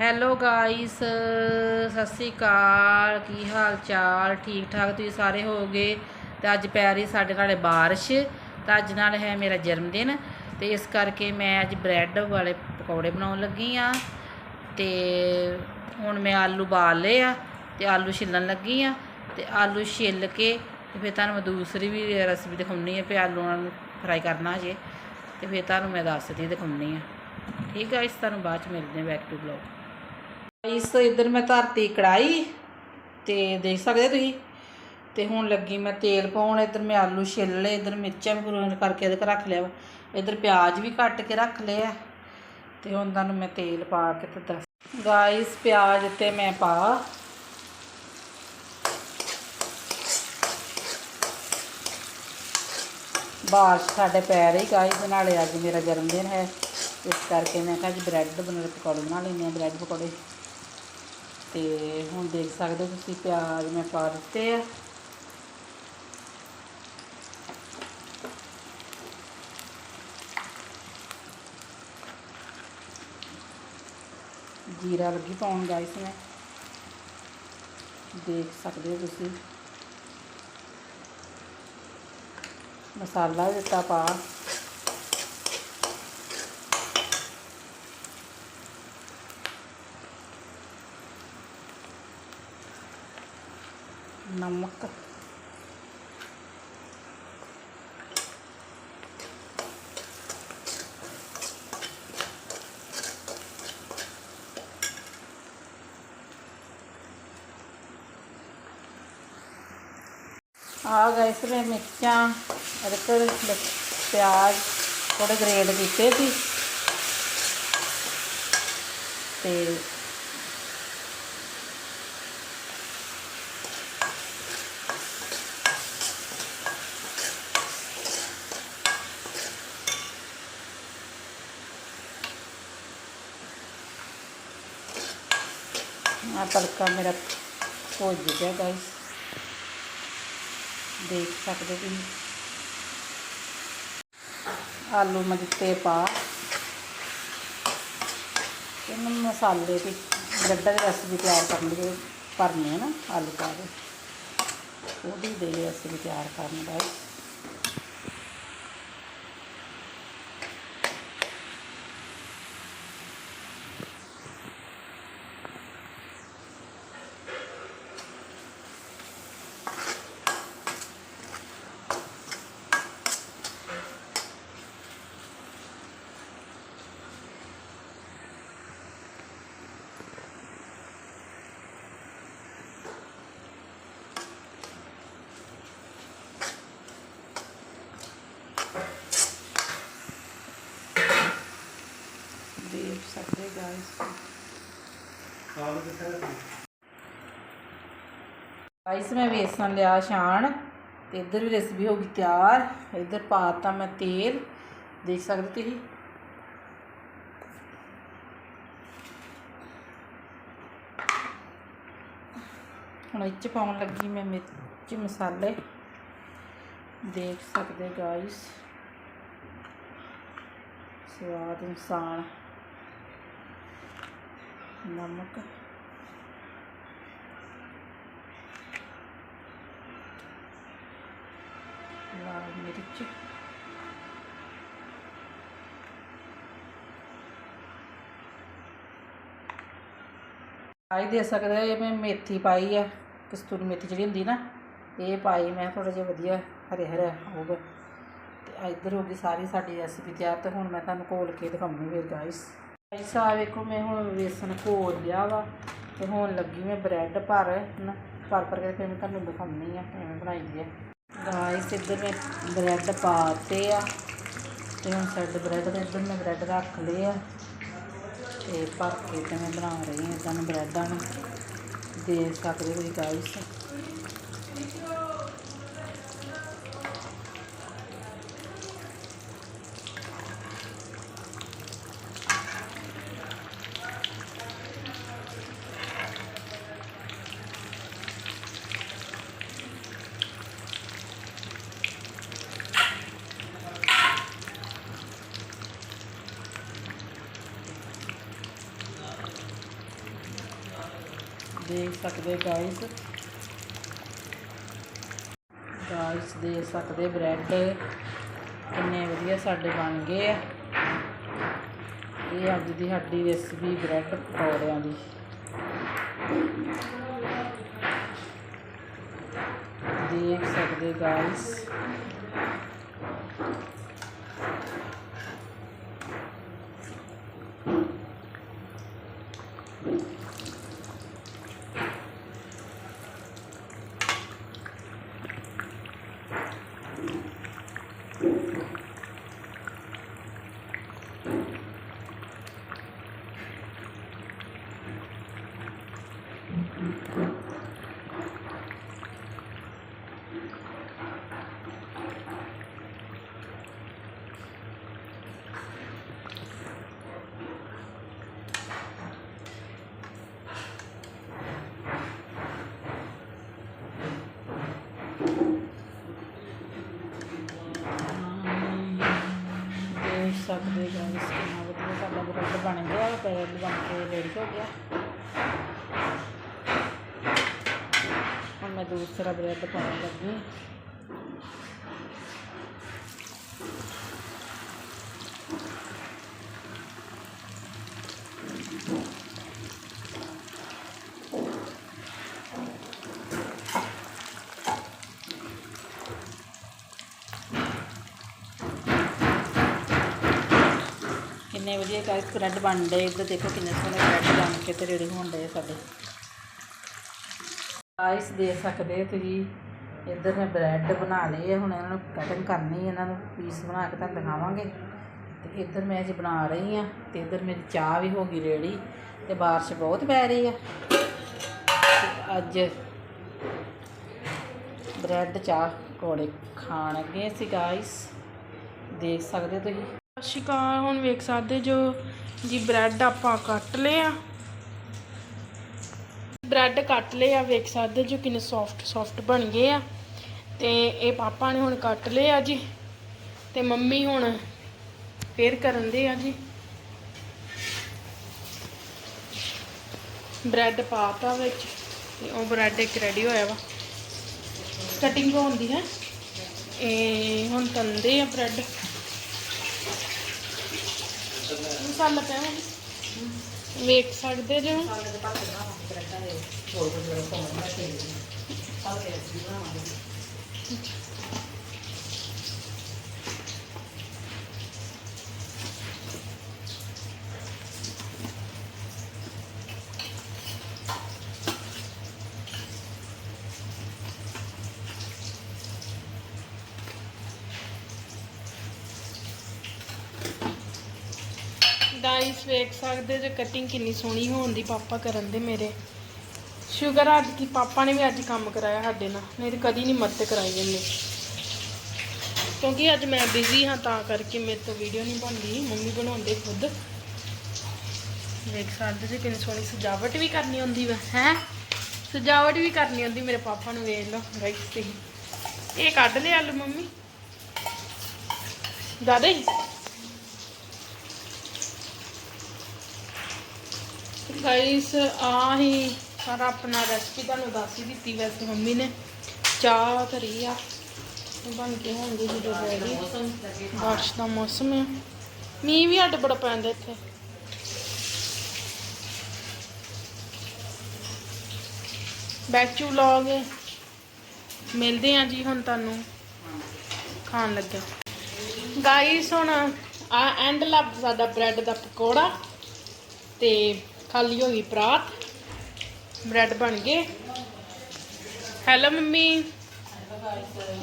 Hello guys Sat Sri ਅਕਾਲ। ਕੀ ਹਾਲ ਚਾਲ ਠੀਕ ਠਾਕ ਤੁਸੀਂ ਸਾਰੇ ਹੋਗੇ ਤੇ ਅੱਜ ਪੈ ਰਹੀ ਸਾਡੇ ਨਾਲੇ ਬਾਰਿਸ਼, ਤਾਂ ਅੱਜ ਨਾਲ ਹੈ ਮੇਰਾ ਜਨਮ ਦਿਨ ਤੇ ਇਸ ਕਰਕੇ ਮੈਂ ਅੱਜ ਬ੍ਰੈਡ ਵਾਲੇ ਪਕੌੜੇ ਬਣਾਉਣ ਲੱਗੀ ਆ, ਤੇ ਹੁਣ ਮੈਂ ਆਲੂ ਬਾਲ ਲਏ ਆ, ਤੇ ਆਲੂ ਛਿੱਲਣ ਲੱਗੀ ਆ, ਤੇ ਆਲੂ ਛਿੱਲ ਕੇ ਤੇ ਫਿਰ ਤੁਹਾਨੂੰ ਮੈਂ ਦੂਸਰੀ ਵੀ ਰੈਸਪੀ ਦਿਖਾਉਣੀ ਹੈ ਵੀ ਆਲੂਆਂ ਨੂੰ ਫਰਾਈ ਕਰਨਾ ਜੇ ਤੇ ਫਿਰ ਤੁਹਾਨੂੰ ਮੈਂ ਦੱਸਦੀ ਦਿਖਾਉਣੀ ਆ। ਠੀਕ ਹੈ ਇਸ ਤੁਹਾਨੂੰ ਬਾਅਦ ਚ ਮਿਲਦੇ ਹਾਂ ਬੈਕ ਟੂ ਬਲੌਗ ਇਸ ਇਧਰ ਮੈਂ ਧਰਤੀ ਕੜਾਈ ਤੇ ਦੇਖ ਸਕਦੇ ਤੁਸੀਂ। ਤੇ ਹੁਣ ਲੱਗੀ ਮੈਂ ਤੇਲ ਪਾਉਣ, ਇਧਰ ਮੈਂ ਆਲੂ ਛਿੱਲ ਲਏ, ਇਧਰ ਮਿਰਚਾਂ ਵੀ ਗ੍ਰਾਈਂਡ ਕਰਕੇ ਇਹਦੇ ਰੱਖ ਲਿਆ ਵਾ। ਇਧਰ ਪਿਆਜ਼ ਵੀ ਕੱਟ ਕੇ ਰੱਖ ਲਿਆ ਤੇ ਹੁਣ ਤੁਹਾਨੂੰ ਮੈਂ ਤੇਲ ਪਾ ਕੇ ਤੇ ਦੱਸ ਗਾਇਸ, ਪਿਆਜ਼ ਤੇ ਮੈਂ ਪਾ। ਬਾਰਿਸ਼ ਸਾਡੇ ਪੈ ਰਹੀ ਗਾਇਸ, ਨਾਲੇ ਅੱਜ ਮੇਰਾ ਜਨਮ ਦਿਨ ਹੈ। ਇਸ ਕਰਕੇ ਮੈਂ ਕਿਹਾ ਅੱਜ ਬ੍ਰੈਡ ਬਣਾ ਪਕੌੜੇ ਬਣਾ ਲੈਂਦੇ ਹਾਂ, ਬ੍ਰੈਡ ਪਕੌੜੇ। ਤੇ ਹੁਣ ਦੇਖ ਸਕਦੇ ਹੋ ਤੁਸੀਂ ਪਿਆਜ਼ ਮੈਂ ਪਾ ਦਿੱਤੇ ਆ। ਜੀਰਾ ਲੱਗੀ ਪਾਉਣ ਗਾਇਸ ਮੈਂ। ਦੇਖ ਸਕਦੇ ਹੋ ਤੁਸੀਂ। ਮਸਾਲਾ ਵੀ ਦਿੱਤਾ ਪਾ। ਨਮਕ ਆ ਗਾਇਸ ਮੈਂ ਮਿਰਚਾਂ ਅਦਰਕ ਪਿਆਜ਼ ਥੋੜੇ ਗ੍ਰੇਡ ਕੀਤੇ ਸੀ ਆ ਤੜਕਾ ਮੇਰਾ ਭੁੱਜ ਗਿਆ ਗਾਇਸ ਦੇਖ ਸਕਦੇ ਤੁਸੀਂ। ਆਲੂ ਮੈਂ ਦਿੱਤੇ ਪਾ। ਇਹਨਾਂ ਮਸਾਲੇ ਦੀ ਬ੍ਰੈਡਾਂ ਦੀ ਰੈਸਪੀ ਤਿਆਰ ਕਰਨ ਲਈ ਭਰਨੇ ਹੈ ਨਾ, ਆਲੂ ਪਾ ਕੇ। ਉਹਦੀ ਦੇ ਰੈਸਪੀ ਤਿਆਰ ਕਰਨ ਦਾ ਦੇਖ ਸਕਦੇ ਮੈਂ ਵੇਸਣ ਲਿਆ ਛਾਣ ਤੇ ਇੱਧਰ ਵੀ ਰੈਸਪੀ ਹੋ ਗਈ ਤਿਆਰ। ਇੱਧਰ ਪਾਤਾ ਮੈਂ ਤੇਲ। ਦੇਖ ਸਕਦੇ ਤੁਸੀਂ? ਹੁਣ ਇਹ ਪਾਉਣ ਲੱਗੀ ਮੈਂ ਮਿਰਚ, ਮਸਾਲੇ। ਦੇਖ ਸਕਦੇ ਗਾਇਸ? ਸਵਾਦ ਅਨੁਸਾਰ। ਨਮਕ। ਲਾਲ ਮਿਰਚ। ਆਈ ਦੇ ਸਕਦਾ ਇਹ ਮੈਂ ਮੇਥੀ ਪਾਈ ਹੈ ਕਸਤੂਰੀ ਮੇਥੀ ਜਿਹੜੀ ਹੁੰਦੀ ਨਾ, ਇਹ ਪਾਈ ਮੈਂ ਥੋੜਾ ਜਿਹਾ ਵਧੀਆ ਹਰੇ ਹਰੇ ਹੋਊਗਾ। ਤੇ ਇੱਧਰ ਹੋ ਗਈ ਸਾਰੀ ਸਾਡੀ ਰੈਸਪੀ ਤਿਆਰ ਤੇ ਹੁਣ ਮੈਂ ਤੁਹਾਨੂੰ ਘੋਲ ਕੇ ਦਿਖਾਉਂਗੀ ਫਿਰ ਗਾਇਸ ਗਾਇਸ ਆ ਵੇਖੋ, ਮੈਂ ਹੁਣ ਵੇਸਣ ਘੋਲ ਲਿਆ ਵਾ ਤੇ ਹੁਣ ਲੱਗੀ ਮੈਂ ਬ੍ਰੈਡ ਭਰ ਨਾ ਭਰ ਭਰ ਕੇ ਫਿਰ ਮੈਂ ਤੁਹਾਨੂੰ ਦਿਖਾਉਂਦੀ ਆ, ਕਿਵੇਂ ਬਣਾਈ ਹੈ ਗਾਇਸ ਇੱਧਰ ਮੈਂ ਬ੍ਰੈਡ ਪਾਤੇ ਆ ਤੇ ਹੁਣ ਸਾਡੇ ਬ੍ਰੈਡ ਦੇ ਇੱਧਰ ਮੈਂ ਬ੍ਰੈਡ ਰੱਖ ਲਏ ਆ ਤੇ ਭਰ ਕੇ ਤੇ ਮੈਂ ਬਣਾ ਰਹੀ ਹਾਂ ਤੁਹਾਨੂੰ ਬ੍ਰੈਡਾਂ ਨੂੰ। ਦੇਖ ਸਕਦੇ ਹੋ ਗਾਇਸ ਦੇਖ ਸਕਦੇ ਗਾਇਸ ਗਾਇਸ ਦੇਖ ਸਕਦੇ ਬ੍ਰੈਡ ਕਿੰਨੇ ਵਧੀਆ ਸਾਡੇ ਬਣ ਗਏ ਆ। ਇਹ ਅੱਜ ਦੀ ਸਾਡੀ ਰੈਸਪੀ ਬ੍ਰੈਡ ਪਕੌੜਿਆਂ ਦੀ। ਦੇਖ ਸਕਦੇ ਗਾਇਸ ਦੇਖ ਸਕਦੇ ਗਾਇਸ ਕਿੰਨਾ ਵਧੀਆ ਸਾਡਾ ਬ੍ਰੈਡ ਬਣ ਗਿਆ ਬ੍ਰੈਡ ਬਣ ਕੇ ਰੈਡੀ ਹੋ ਗਿਆ। ਹੁਣ ਮੈਂ ਦੂਸਰਾ ਬ੍ਰੈਡ ਪਾਉਣ ਲੱਗੀ। ਕਿੰਨੇ ਵਧੀਆ ਗਾਇਸ ਬ੍ਰੈਡ ਬਣ ਡਏ ਇੱਧਰ ਦੇਖੋ ਕਿੰਨੇ ਸੋਹਣੇ ਬ੍ਰੈਡ ਬਣ ਕੇ ਤੇ ਰੈਡੀ ਹੋਣ ਡਏ ਸਾਡੇ। ਗਾਇਸ ਦੇ ਸਕਦੇ ਤੁਸੀਂ। ਇੱਧਰ ਮੈਂ ਬ੍ਰੈਡ ਬਣਾ ਲਏ ਆ, ਹੁਣ ਇਹਨਾਂ ਨੂੰ ਕਟਿੰਗ ਕਰਨੀ ਇਹਨਾਂ ਨੂੰ ਪੀਸ ਬਣਾ ਕੇ ਤੁਹਾਨੂੰ ਦਿਖਾਵਾਂਗੇ। ਤੇ ਇੱਧਰ ਮੈਂ ਅੱਜ ਬਣਾ ਰਹੀ ਆ, ਤੇ ਇੱਧਰ ਮੇਰੀ ਚਾਹ ਵੀ ਹੋ ਗਈ ਰੈਡੀ ਤੇ ਬਾਰਿਸ਼ ਬਹੁਤ ਪੈ ਰਹੀ ਆ। ਅੱਜ ਬ੍ਰੈਡ ਚਾਹ ਕੋੜੇ ਖਾਣ ਲੱਗੇ ਸੀ ਗਾਇਸ ਦੇਖ ਸਕਦੇ ਹੋ ਤੁਸੀਂ। ਸਤਿ ਸ਼੍ਰੀ ਅਕਾਲ, ਹੁਣ ਵੇਖ ਸਕਦੇ ਜੋ ਜੀ ਬ੍ਰੈਡ ਆਪਾਂ ਕੱਟ ਲਏ ਆ। ਬ੍ਰੈਡ ਕੱਟ ਲਏ ਆ, ਵੇਖ ਸਕਦੇ ਜੋ ਕਿੰਨੇ ਸੌਫਟ ਸੌਫਟ ਬਣ ਗਏ ਆ। ਤੇ ਇਹ ਪਾਪਾ ਨੇ ਹੁਣ ਕੱਟ ਲਏ ਆ ਜੀ। ਤੇ ਮੰਮੀ ਹੁਣ ਫੇਰ ਕਰਨ ਦੇ ਆ ਜੀ। ਬ੍ਰੈਡ ਪਾਤਾ ਵਿੱਚ, ਤੇ ਉਹ ਬ੍ਰੈਡ ਇੱਕ ਰੈਡੀ ਹੋਇਆ ਵਾ। ਕਟਿੰਗ ਹੁੰਦੀ ਹੈ। ਇਹ ਹੁਣ ਤੰਦੇ ਆ ਬ੍ਰੈਡ। ਮਸਾਲਾ ਪਿਆ ਹੋਇਆ। ਵੇਖ ਸਕਦੇ ਜੋ ਗਾਇਸ ਵੇਖ ਸਕਦੇ ਜੇ ਕਟਿੰਗ ਕਿੰਨੀ ਸੋਹਣੀ ਹੋਣ ਦੀ ਪਾਪਾ ਕਰਨ ਦੇ ਮੇਰੇ। ਸ਼ੁਗਰ ਅੱਜ ਕੀ ਪਾਪਾ ਨੇ ਵੀ ਅੱਜ ਕੰਮ ਕਰਾਇਆ ਸਾਡੇ ਨਾਲ, ਨਹੀਂ ਤੇ ਕਦੀ ਨਹੀਂ ਮਦਦ ਕਰਾਈ ਇਹਨੇ। ਕਿਉਂਕਿ ਅੱਜ ਮੈਂ ਬਿਜ਼ੀ ਹਾਂ ਤਾਂ ਕਰਕੇ ਮੇਰੇ ਤੋਂ ਵੀਡੀਓ ਨਹੀਂ ਬਣਦੀ, ਮੰਮੀ ਬਣਾਉਂਦੇ ਖੁਦ। ਵੇਖ ਸਕਦੇ ਜੀ ਕਿੰਨੀ ਸੋਹਣੀ ਸਜਾਵਟ ਵੀ ਕਰਨੀ ਹੁੰਦੀ ਵਾ, ਹੈ? ਸਜਾਵਟ ਵੀ ਕਰਨੀ ਹੁੰਦੀ ਮੇਰੇ ਪਾਪਾ ਨੂੰ, ਵੇਖ ਲਓ ਗਾਇਸ ਤੁਸੀਂ ਇਹ ਕੱਢ ਲਿਆ ਆਲੂ ਮੰਮੀ। ਦਾਦਾ। ਹੀ ਗਾਈਸ ਆ ਹੀ ਸਾਰਾ ਆਪਣਾ ਰੈਸਪੀ ਤੁਹਾਨੂੰ ਦੱਸ ਹੀ ਦਿੱਤੀ ਵੈਸੇ ਮੰਮੀ ਨੇ। ਚਾਹ ਧਰੀ ਆ। ਬਣ ਕੇ ਹੋਣਗੇ ਜਦੋਂ ਰੈਡੀ ਬਾਰਿਸ਼ ਦਾ ਮੌਸਮ ਹੈ ਮੀਂਹ ਵੀ ਅੱਡ ਬੜਾ ਪੈਂਦਾ ਇੱਥੇ। ਬੈਕ ਟੂ ਵਲੌਗ ਮਿਲਦੇ ਆ ਜੀ ਹੁਣ ਤੁਹਾਨੂੰ। ਖਾਣ ਲੱਗਾ। ਗਾਈਸ ਹੁਣ ਆ ਐਂਡ ਲੱਭ ਸਾਡਾ ਬ੍ਰੈਡ ਦਾ ਪਕੌੜਾ। ਤੇ ਖਾਲੀ ਹੋ ਗਈ ਪਰਾਤ। ਬ੍ਰੈਡ ਬਣ ਗਏ। Hello mummy.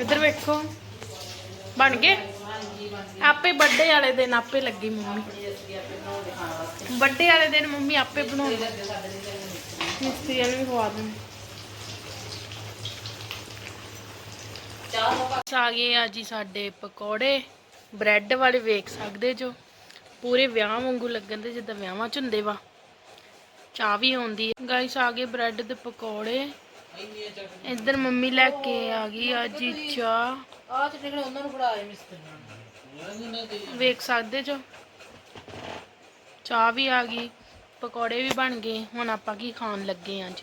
ਇੱਧਰ ਵੇਖੋ। ਬਣ ਗਏ? ਆਪੇ ਵੱਡੇ ਵਾਲੇ ਦਿਨ ਆਪੇ ਲੱਗੀ ਮੰਮੀ। ਵੱਡੇ ਵਾਲੇ ਦਿਨ ਮੰਮੀ ਆਪੇ ਬਣਾਉਂਦੀ। ਮਿਸਤਰੀਆਂ ਨੂੰ ਖਵਾ ਦਿੰਦੀ। ਆ ਗਏ ਆ ਜੀ ਸਾਡੇ ਪਕੌੜੇ। ਬ੍ਰੈਡ ਵਾਲੇ ਵੇਖ ਸਕਦੇ ਜੋ। ਪੂਰੇ ਵਿਆਹ ਵਾਂਗੂ ਲੱਗਣ ਦੇ, ਜਿੱਦਾਂ ਵਿਆਹਾਂ ਚ ਹੁੰਦੇ ਵਾ। ਚਾਹ ਵੀ ਆਉਂਦੀ ਹੈ। ਗਾਇਸ ਆ ਗਏ ਬ੍ਰੈਡ ਦੇ ਪਕੌੜੇ। ਇੱਧਰ ਮੰਮੀ ਲੈ ਕੇ ਆ ਗਈ ਆ ਜੀ ਚਾਹ। ਆ ਚਟਨੀ ਉਹਨਾਂ ਨੂੰ ਫੜਾਏ ਮਿਸਤਰੀ ਵੇਖ ਸਕਦੇ ਜੋ। ਚਾਹ ਵੀ ਆ ਗਈ ਪਕੌੜੇ ਵੀ ਬਣ ਗਏ। ਹੁਣ ਆਪਾਂ ਕੀ ਖਾਣ ਲੱਗੇ ਆਂ ਅੱਜ?